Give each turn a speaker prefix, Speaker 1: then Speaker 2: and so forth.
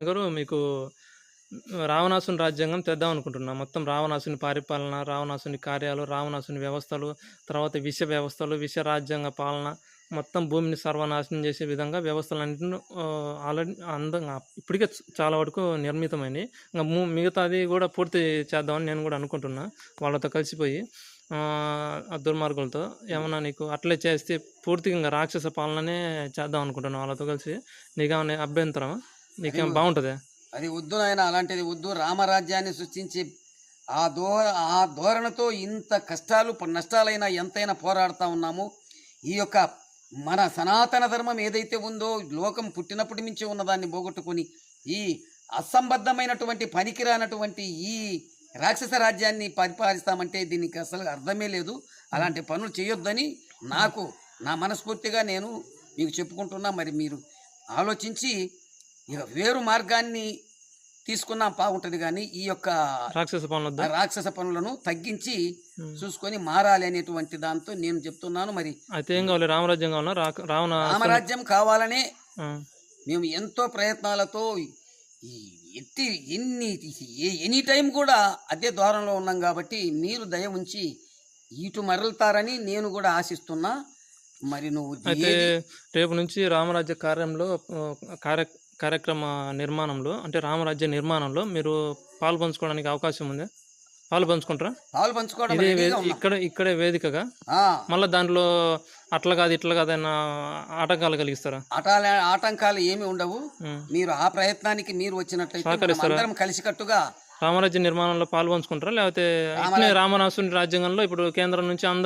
Speaker 1: గారు మీకు రావణాసుని రాజ్యాంగం తెద్దాం అనుకుంటున్నాం. మొత్తం రావణాసుని పరిపాలన రావణాసుని కార్యాలు రావణాసుని వ్యవస్థలు తర్వాత విష వ్యవస్థలు విష రాజ్యాంగ పాలన మొత్తం భూమిని సర్వనాశనం చేసే విధంగా వ్యవస్థలన్నింటిని ఆల్రెడీ అందంగా ఇప్పటికే చాలా వరకు నిర్మితమైనవి ఇంకా మిగతాది కూడా పూర్తి చేద్దామని నేను కూడా అనుకుంటున్నా. వాళ్ళతో కలిసిపోయి దుర్మార్గులతో ఏమన్నా నీకు అట్లే చేస్తే పూర్తిగా ఇంకా రాక్షస పాలననే చేద్దాం అనుకుంటున్నాను వాళ్ళతో కలిసి. నీకేమన్నా అభ్యంతరం నీకేం బాగుంటుంది?
Speaker 2: అది వద్దు నాయన అలాంటిది వద్దు. రామరాజ్యాన్ని సృష్టించి ఆ ధో ఆ ధోరణితో ఇంత కష్టాలు నష్టాలైనా ఎంతైనా పోరాడుతూ ఉన్నాము. ఈ యొక్క మన సనాతన ధర్మం ఏదైతే ఉందో లోకం పుట్టినప్పటి నుంచి ఉన్నదాన్ని పోగొట్టుకొని ఈ అసంబద్ధమైనటువంటి పనికిరానటువంటి ఈ రాక్షస రాజ్యాన్ని పరిపాలిస్తామంటే దీనికి అసలు అర్థమే లేదు. అలాంటి పనులు చేయొద్దని నాకు నా మనస్ఫూర్తిగా నేను మీకు చెప్పుకుంటున్నా. మరి మీరు ఆలోచించి ఇక వేరు మార్గాన్ని తీసుకున్నా బాగుంటుంది కానీ ఈ యొక్క
Speaker 1: రాక్షస వద్దా?
Speaker 2: రాక్షస పనులను తగ్గించి. చూసుకొని మారాలి అనేటువంటి దాంతో నేను చెప్తున్నాను మరి.
Speaker 1: అయితే ఏం కావాలి? రామరాజ్యం
Speaker 2: రామరాజ్యం కావాలనే మేము ఎంతో ప్రయత్నాలతో ఎట్టి ఎన్ని ఎనీ టైం కూడా అదే ద్వారంలో ఉన్నాం కాబట్టి మీరు దయ ఉంచి ఇటు మరలుతారని నేను కూడా ఆశిస్తున్నా. మరి నువ్వు
Speaker 1: అయితే రేపు నుంచి రామరాజ్య కార్యంలో కార్య కార్యక్రమ నిర్మాణంలో అంటే రామరాజ్య నిర్మాణంలో మీరు పాలు పంచుకోవడానికి అవకాశం ఉంది? పాలు పంచుకుంటారా?
Speaker 2: పాలు పంచుకోవడం
Speaker 1: ఇదే
Speaker 2: రెడీగా
Speaker 1: వే-
Speaker 2: ఉన్నాం.
Speaker 1: ఇక్కడ ఇక్కడే వేదికగా?
Speaker 2: ఆ,
Speaker 1: మళ్ళీ దాంట్లో అట్లా కాదు ఇట్లా కాదన్న ఆటంకాలు కలిగిస్తారా?
Speaker 2: ఆటాల ఆటంకాలు ఏమి ఉండవు. మీరు ఆ ప్రయత్నానికి మీరు వచ్చినట్లయితే మనం? అందరం కలిసికట్టుగా
Speaker 1: రామరాజ్య నిర్మాణంలో పాలు పంచుకుంటారా? లేకపోతే రామనాసుని రాజ్యాంగంలో ఇప్పుడు కేంద్రం నుంచి అందరూ